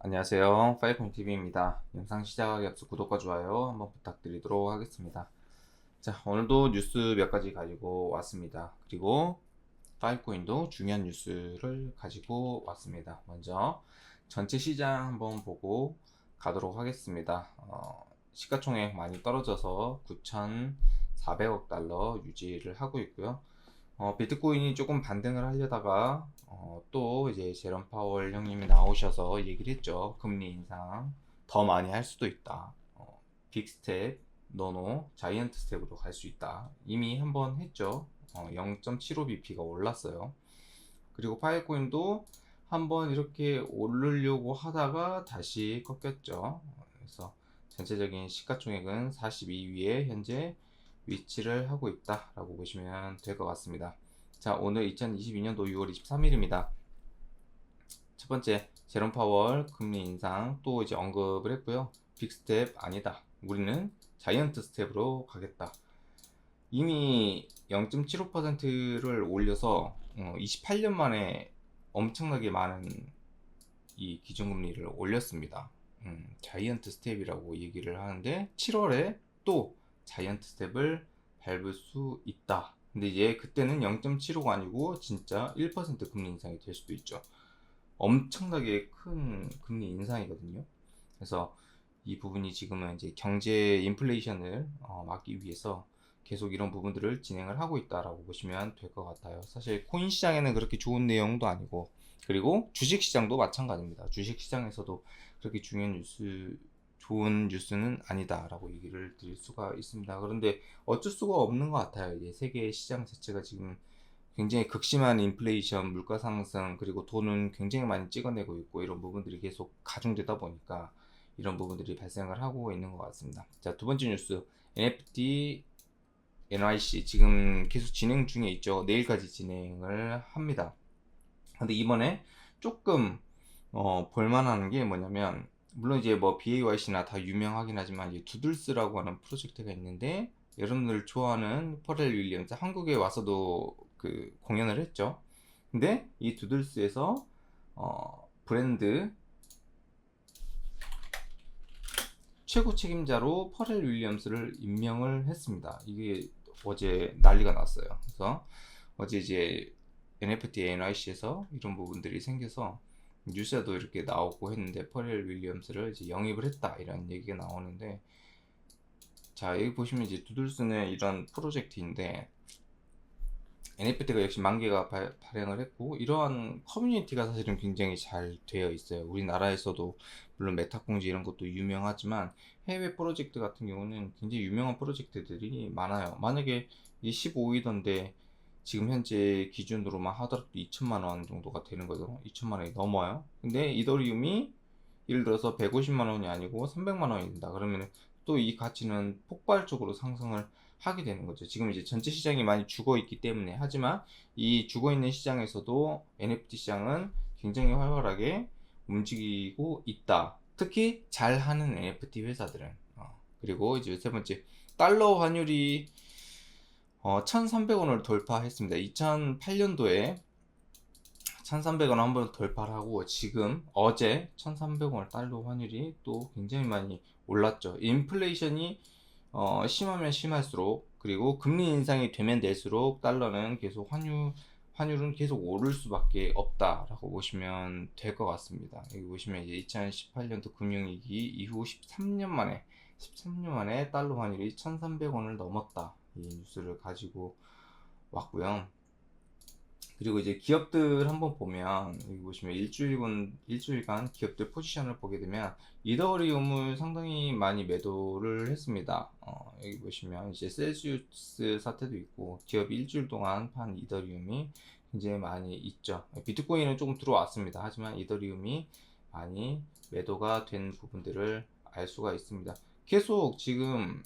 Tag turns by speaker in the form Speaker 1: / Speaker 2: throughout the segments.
Speaker 1: 안녕하세요. 파이콘TV입니다. 영상 시작하기 앞서 구독과 좋아요 한번 부탁드리도록 하겠습니다. 자, 오늘도 뉴스 몇 가지 가지고 왔습니다. 그리고 파이코인도 중요한 뉴스를 가지고 왔습니다. 먼저 전체 시장 한번 보고 가도록 하겠습니다. 어, 시가총액 많이 떨어져서 9,400억 달러 유지를 하고 있고요. 어, 비트코인이 조금 반등을 하려다가 어, 또 이제 제롬 파월 형님이 나오셔서 얘기를 했죠. 금리 인상 더 많이 할 수도 있다. 어, 빅스텝, 노노, 자이언트 스텝으로 갈 수 있다. 이미 한번 했죠. 어, 0.75bp가 올랐어요. 그리고 파이코인도 한번 이렇게 오르려고 하다가 다시 꺾였죠. 그래서 전체적인 시가총액은 42위에 현재 위치를 하고 있다라고 보시면 될 것 같습니다. 자, 오늘 2022년도 6월 23일입니다. 첫 번째, 제롬 파월 금리 인상 또 이제 언급을 했고요. 빅스텝 아니다. 우리는 자이언트 스텝으로 가겠다. 이미 0.75%를 올려서 28년 만에 엄청나게 많은 이 기준금리를 올렸습니다. 음, 자이언트 스텝이라고 얘기를 하는데 7월에 또 자이언트 스텝을 밟을 수 있다. 근데 이제 그때는 0.75가 아니고 진짜 1% 금리 인상이 될 수도 있죠. 엄청나게 큰 금리 인상이거든요. 그래서 이 부분이 지금은 이제 경제 인플레이션을 어, 막기 위해서 계속 이런 부분들을 진행을 하고 있다라고 보시면 될 것 같아요. 사실 코인 시장에는 그렇게 좋은 내용도 아니고 그리고 주식 시장도 마찬가지입니다. 주식 시장에서도 그렇게 중요한 뉴스 좋은 뉴스는 아니다라고 얘기를 드릴 수가 있습니다. 그런데 어쩔 수가 없는 것 같아요. 이제 세계 시장 자체가 지금 굉장히 극심한 인플레이션, 물가 상승, 그리고 돈은 굉장히 많이 찍어내고 있고 이런 부분들이 계속 가중되다 보니까 이런 부분들이 발생을 하고 있는 것 같습니다. 자, 두 번째 뉴스. NFT NYC 지금 계속 진행 중에 있죠. 내일까지 진행을 합니다. 근데 이번에 조금 어, 볼만한 게 뭐냐면 물론 이제 뭐 BAYC나 다 유명하긴 하지만 이제 두들스라고 하는 프로젝트가 있는데 여러분들 좋아하는 퍼렐 윌리엄스 한국에 와서도 그 공연을 했죠. 근데 이 두들스에서 어 브랜드 최고 책임자로 퍼렐 윌리엄스를 임명을 했습니다. 이게 어제 난리가 났어요. 그래서 어제 이제 NFT NYC에서 이런 부분들이 생겨서 뉴스에도 이렇게 나오고 했는데 퍼렐 윌리엄스를 이제 영입을 했다 이런 얘기가 나오는데 자 여기 보시면 이제 두들스는 이런 프로젝트인데 NFT가 역시 만 개가 발, 발행을 했고 이러한 커뮤니티가 사실은 굉장히 잘 되어 있어요. 우리나라에서도 물론 메타공지 이런 것도 유명하지만 해외 프로젝트 같은 경우는 굉장히 유명한 프로젝트들이 많아요. 만약에 이 15위던데 지금 현재 기준으로만 하더라도 2천만 원 정도가 되는 거죠. 2천만 원이 넘어요. 근데 이더리움이 예를 들어서 150만 원이 아니고 300만 원이 된다. 그러면 또 이 가치는 폭발적으로 상승을 하게 되는 거죠. 지금 이제 전체 시장이 많이 죽어 있기 때문에 하지만 이 죽어 있는 시장에서도 NFT 시장은 굉장히 활발하게 움직이고 있다. 특히 잘 하는 NFT 회사들은 어. 그리고 이제 세 번째 달러 환율이 어, 1,300원을 돌파했습니다. 2008년도에 1,300원 한 번 돌파를 하고 지금 어제 1,300원 달러 환율이 또 굉장히 많이 올랐죠. 인플레이션이 어, 심하면 심할수록 그리고 금리 인상이 되면 될수록 달러는 계속 환율 환율은 계속 오를 수밖에 없다라고 보시면 될 것 같습니다. 여기 보시면 이제 2018년도 금융위기 이후 13년 만에 13년 만에 달러 환율이 1,300원을 넘었다. 이 뉴스를 가지고 왔고요. 그리고 이제 기업들 한번 보면 여기 보시면 일주일간 일주일간 기업들 포지션을 보게 되면 이더리움을 상당히 많이 매도를 했습니다. 어, 여기 보시면 이제 셀시우스 사태도 있고 기업이 일주일 동안 판 이더리움이 굉장히 많이 있죠. 비트코인은 조금 들어왔습니다. 하지만 이더리움이 많이 매도가 된 부분들을 알 수가 있습니다. 계속 지금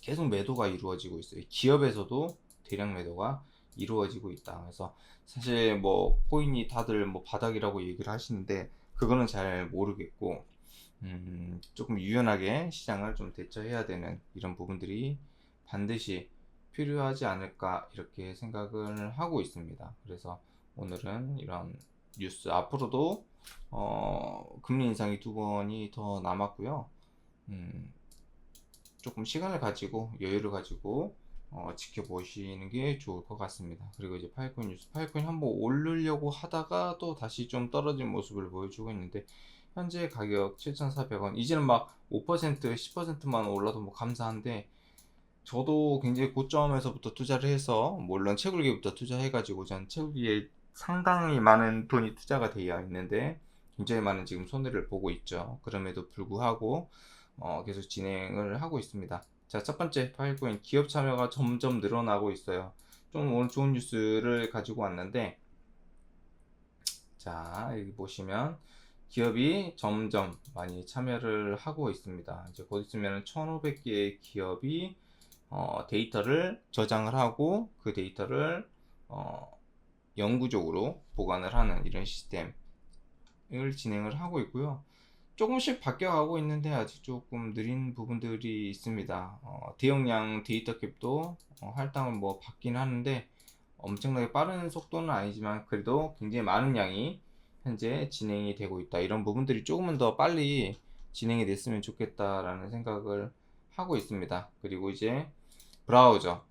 Speaker 1: 계속 매도가 이루어지고 있어요. 기업에서도 대량 매도가 이루어지고 있다. 그래서 사실 뭐 코인이 다들 뭐 바닥이라고 얘기를 하시는데 그거는 잘 모르겠고 음, 조금 유연하게 시장을 좀 대처해야 되는 이런 부분들이 반드시 필요하지 않을까 이렇게 생각을 하고 있습니다. 그래서 오늘은 이런 뉴스 앞으로도 어, 금리 인상이 두 번이 더 남았고요. 음, 조금 시간을 가지고 여유를 가지고 어, 지켜보시는 게 좋을 것 같습니다. 그리고 이제 파이코인 뉴스, 파이코인 한번 오르려고 하다가 또 다시 좀 떨어진 모습을 보여주고 있는데 현재 가격 7,400원. 이제는 막 5%, 10%만 올라도 뭐 감사한데 저도 굉장히 고점에서부터 투자를 해서 물론 채굴기부터 투자해가지고 전 채굴기에 상당히 많은 돈이 투자가 되어 있는데 굉장히 많은 지금 손해를 보고 있죠. 그럼에도 불구하고 어, 계속 진행을 하고 있습니다. 자, 첫 번째 파일코인 기업 참여가 점점 늘어나고 있어요. 좀 오늘 좋은 뉴스를 가지고 왔는데 자, 여기 보시면 기업이 점점 많이 참여를 하고 있습니다. 이제 곧 있으면 1,500개의 기업이 어, 데이터를 저장을 하고 그 데이터를 어, 영구적으로 보관을 하는 이런 시스템을 진행을 하고 있고요. 조금씩 바뀌어가고 있는데 아직 조금 느린 부분들이 있습니다. 어, 대용량 데이터 캡도 어, 할당은 뭐 받긴 하는데 엄청나게 빠른 속도는 아니지만 그래도 굉장히 많은 양이 현재 진행이 되고 있다. 이런 부분들이 조금은 더 빨리 진행이 됐으면 좋겠다라는 생각을 하고 있습니다. 그리고 이제 브라우저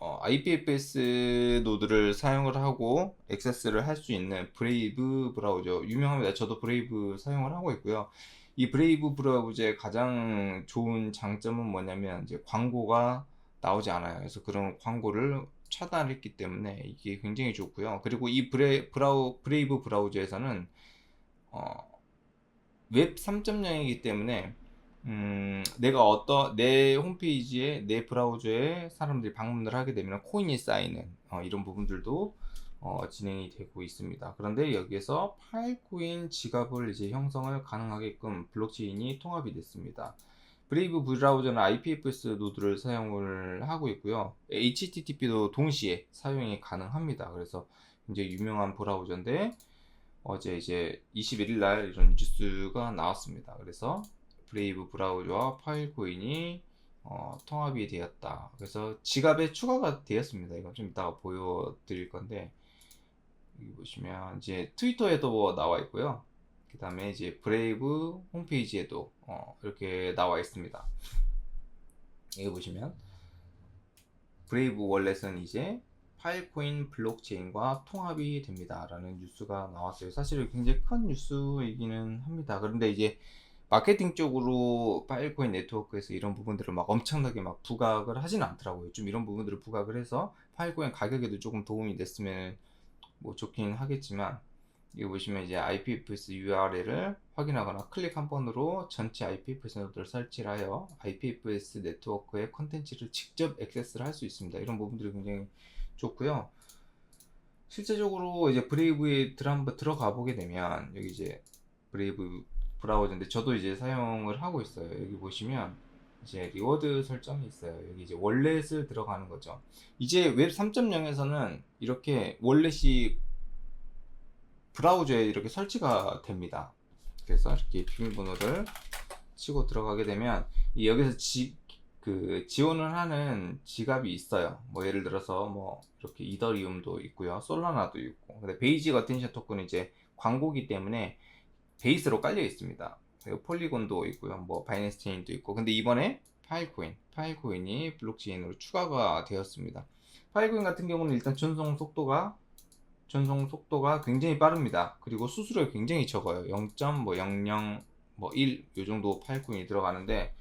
Speaker 1: 어, IPFS 노드를 사용을 하고 액세스를 할 수 있는 브레이브 브라우저 유명합니다. 저도 브레이브 사용을 하고 있고요. 이 브레이브 브라우저의 가장 좋은 장점은 뭐냐면 이제 광고가 나오지 않아요. 그래서 그런 광고를 차단했기 때문에 이게 굉장히 좋고요. 그리고 이 브레, 브라우, 브레이브 브라우저에서는 어, 웹 3.0이기 때문에 음, 내가 어떤 내 홈페이지에 내 브라우저에 사람들이 방문을 하게 되면 코인이 쌓이는 어, 이런 부분들도 어, 진행이 되고 있습니다. 그런데 여기에서 파일코인 지갑을 이제 형성을 가능하게끔 블록체인이 통합이 됐습니다. 브레이브 브라우저는 IPFS 노드를 사용을 하고 있고요. HTTP도 동시에 사용이 가능합니다. 그래서 굉장히 유명한 브라우저인데 어제 이제 21일 날 이런 뉴스가 나왔습니다. 그래서 브레이브 브라우저와 파일 코인이 어, 통합이 되었다. 그래서 지갑에 추가가 되었습니다. 이건 좀 이따가 보여드릴 건데 여기 보시면 이제 트위터에도 뭐 나와 있고요. 그 다음에 이제 브레이브 홈페이지에도 어, 이렇게 나와 있습니다. 여기 보시면 브레이브 월렛은 이제 파일코인 블록체인과 통합이 됩니다. 라는 뉴스가 나왔어요. 사실 굉장히 큰 뉴스이기는 합니다. 그런데 이제 마케팅 쪽으로 파일코인 네트워크에서 이런 부분들을 막 엄청나게 막 부각을 하지는 않더라고요. 좀 이런 부분들을 부각을 해서 파일코인 가격에도 조금 도움이 됐으면 뭐 좋긴 하겠지만 여기 보시면 이제 IPFS URL을 확인하거나 클릭 한 번으로 전체 IPFS 노드를 설치를 하여 IPFS 네트워크의 컨텐츠를 직접 액세스를 할 수 있습니다. 이런 부분들이 굉장히 좋고요. 실제적으로 이제 브레이브에 들어가 보게 되면 여기 이제 브레이브 브라우저인데 저도 이제 사용을 하고 있어요. 여기 보시면 이제 리워드 설정이 있어요. 여기 이제 월렛을 들어가는 거죠. 이제 웹 3.0에서는 이렇게 월렛이 브라우저에 이렇게 설치가 됩니다. 그래서 이렇게 비밀번호를 치고 들어가게 되면 이 여기서 지, 그 지원을 하는 지갑이 있어요. 뭐 예를 들어서 뭐 이렇게 이더리움도 있고요, 솔라나도 있고. 근데 베이직 어텐션 토큰은 이제 광고기 때문에 베이스로 깔려 있습니다. 폴리곤도 있고요, 뭐 바이낸스 체인도 있고. 근데 이번에 파일코인, 파일코인이 블록체인으로 추가가 되었습니다. 파일코인 같은 경우는 일단 전송 속도가 전송 속도가 굉장히 빠릅니다. 그리고 수수료가 굉장히 적어요. 0.00뭐 1, 요 정도 파일코인이 들어가는데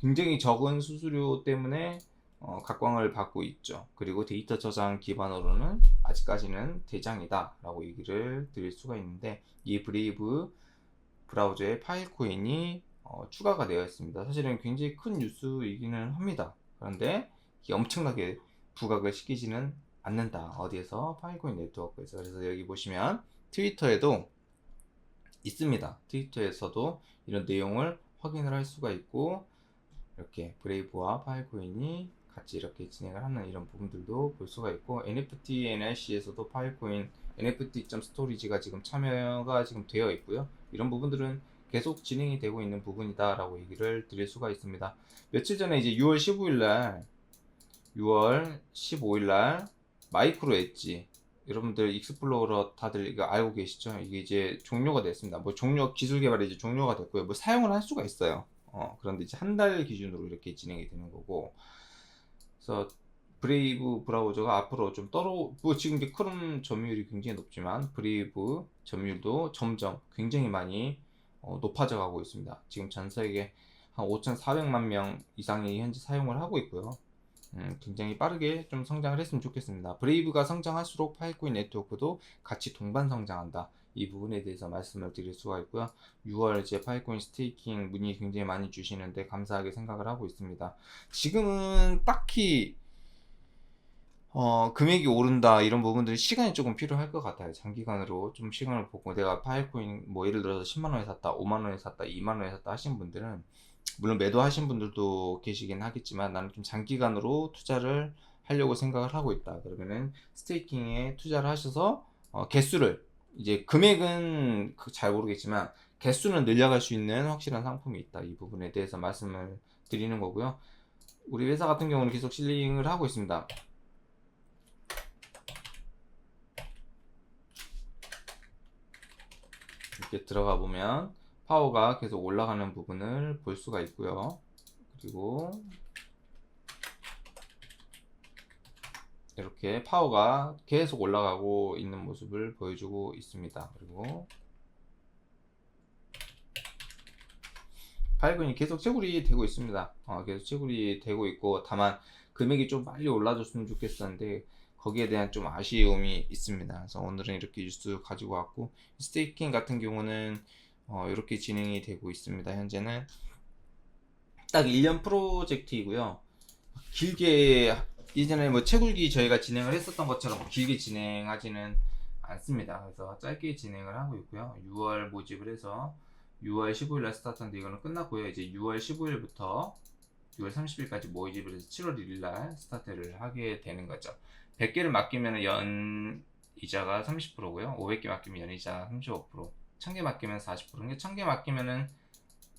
Speaker 1: 굉장히 적은 수수료 때문에 어, 각광을 받고 있죠. 그리고 데이터 저장 기반으로는 아직까지는 대장이다 라고 얘기를 드릴 수가 있는데 이 브레이브 브라우저에 파일코인이 어, 추가가 되어 있습니다. 사실은 굉장히 큰 뉴스이기는 합니다. 그런데 엄청나게 부각을 시키지는 않는다. 어디에서? 파일코인 네트워크에서. 그래서 여기 보시면 트위터에도 있습니다. 트위터에서도 이런 내용을 확인을 할 수가 있고 이렇게 브레이브와 파일코인이 같이 이렇게 진행을 하는 이런 부분들도 볼 수가 있고 NFT NLC에서도 파일코인 NFT.스토리지가 지금 참여가 지금 되어 있고요. 이런 부분들은 계속 진행이 되고 있는 부분이다라고 얘기를 드릴 수가 있습니다. 며칠 전에 이제 6월 15일 날 6월 15일 날 마이크로 엣지 여러분들 익스플로러 다들 이거 알고 계시죠? 이게 이제 종료가 됐습니다. 뭐 종료 기술 개발이 이제 종료가 됐고요. 뭐 사용을 할 수가 있어요. 어, 그런데 이제 한 달 기준으로 이렇게 진행이 되는 거고. 그래서 브레이브 브라우저가 앞으로 좀 떨어 뭐 지금 이제 크롬 점유율이 굉장히 높지만 브레이브 점유율도 점점 굉장히 많이 어, 높아져 가고 있습니다. 지금 전 세계 한 5,400만 명 이상이 현재 사용을 하고 있고요. 음, 굉장히 빠르게 좀 성장을 했으면 좋겠습니다. 브레이브가 성장할수록 파이코인 네트워크도 같이 동반 성장한다. 이 부분에 대해서 말씀을 드릴 수가 있고요. 6월 이제 파이코인 스테이킹 문의 굉장히 많이 주시는데 감사하게 생각을 하고 있습니다. 지금은 딱히 어, 금액이 오른다 이런 부분들이 시간이 조금 필요할 것 같아요. 장기간으로 좀 시간을 보고 내가 파이코인 뭐 예를 들어서 10만 원에 샀다, 5만 원에 샀다, 2만 원에 샀다 하신 분들은 물론 매도하신 분들도 계시긴 하겠지만 나는 좀 장기간으로 투자를 하려고 생각을 하고 있다. 그러면은 스테이킹에 투자를 하셔서 어, 개수를 이제 금액은 그잘 모르겠지만 개수는 늘려갈 수 있는 확실한 상품이 있다. 이 부분에 대해서 말씀을 드리는 거고요. 우리 회사 같은 경우는 계속 실링을 하고 있습니다. 이렇게 들어가 보면 파워가 계속 올라가는 부분을 볼 수가 있고요. 그리고 이렇게 파워가 계속 올라가고 있는 모습을 보여주고 있습니다. 그리고 파이건이 계속 채굴이 되고 있습니다. 어, 계속 채굴이 되고 있고 다만 금액이 좀 빨리 올라줬으면 좋겠었는데 거기에 대한 좀 아쉬움이 있습니다. 그래서 오늘은 이렇게 뉴스 가지고 왔고 스테이킹 같은 경우는 어, 이렇게 진행이 되고 있습니다. 현재는 딱 1년 프로젝트이고요. 길게 이전에 뭐 채굴기 저희가 진행을 했었던 것처럼 길게 진행하지는 않습니다. 그래서 짧게 진행을 하고 있고요. 6월 모집을 해서 6월 15일 날 스타트한데 이거는 끝났고요. 이제 6월 15일부터 6월 30일까지 모집을 해서 7월 1일 날 스타트를 하게 되는 거죠. 100개를 맡기면 연 이자가 30%고요. 500개 맡기면 연 이자 35%. 1000개 맡기면 40%. 그러니까 1000개 맡기면은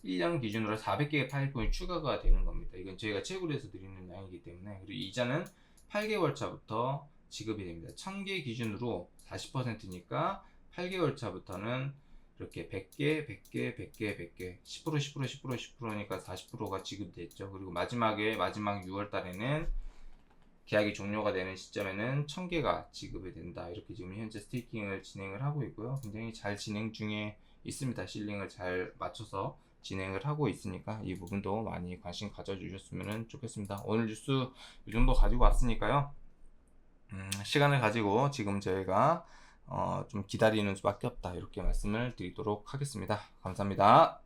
Speaker 1: 1년 기준으로 400개의 파일폰이 추가가 되는 겁니다. 이건 저희가 채굴해서 드리는 양이기 때문에 그리고 이자는 8개월 차부터 지급이 됩니다. 1000개 기준으로 40%니까 8개월 차부터는 이렇게 100개, 100개, 100개, 100개, 10% 10% 10% 10%니까 40%가 지급됐죠. 그리고 마지막에 마지막 6월 달에는 계약이 종료가 되는 시점에는 1000개가 지급이 된다. 이렇게 지금 현재 스테이킹을 진행을 하고 있고요. 굉장히 잘 진행 중에 있습니다. 실링을 잘 맞춰서 진행을 하고 있으니까 이 부분도 많이 관심 가져주셨으면 좋겠습니다. 오늘 뉴스 이 정도 가지고 왔으니까요. 음, 시간을 가지고 지금 저희가 어, 좀 기다리는 수밖에 없다. 이렇게 말씀을 드리도록 하겠습니다. 감사합니다.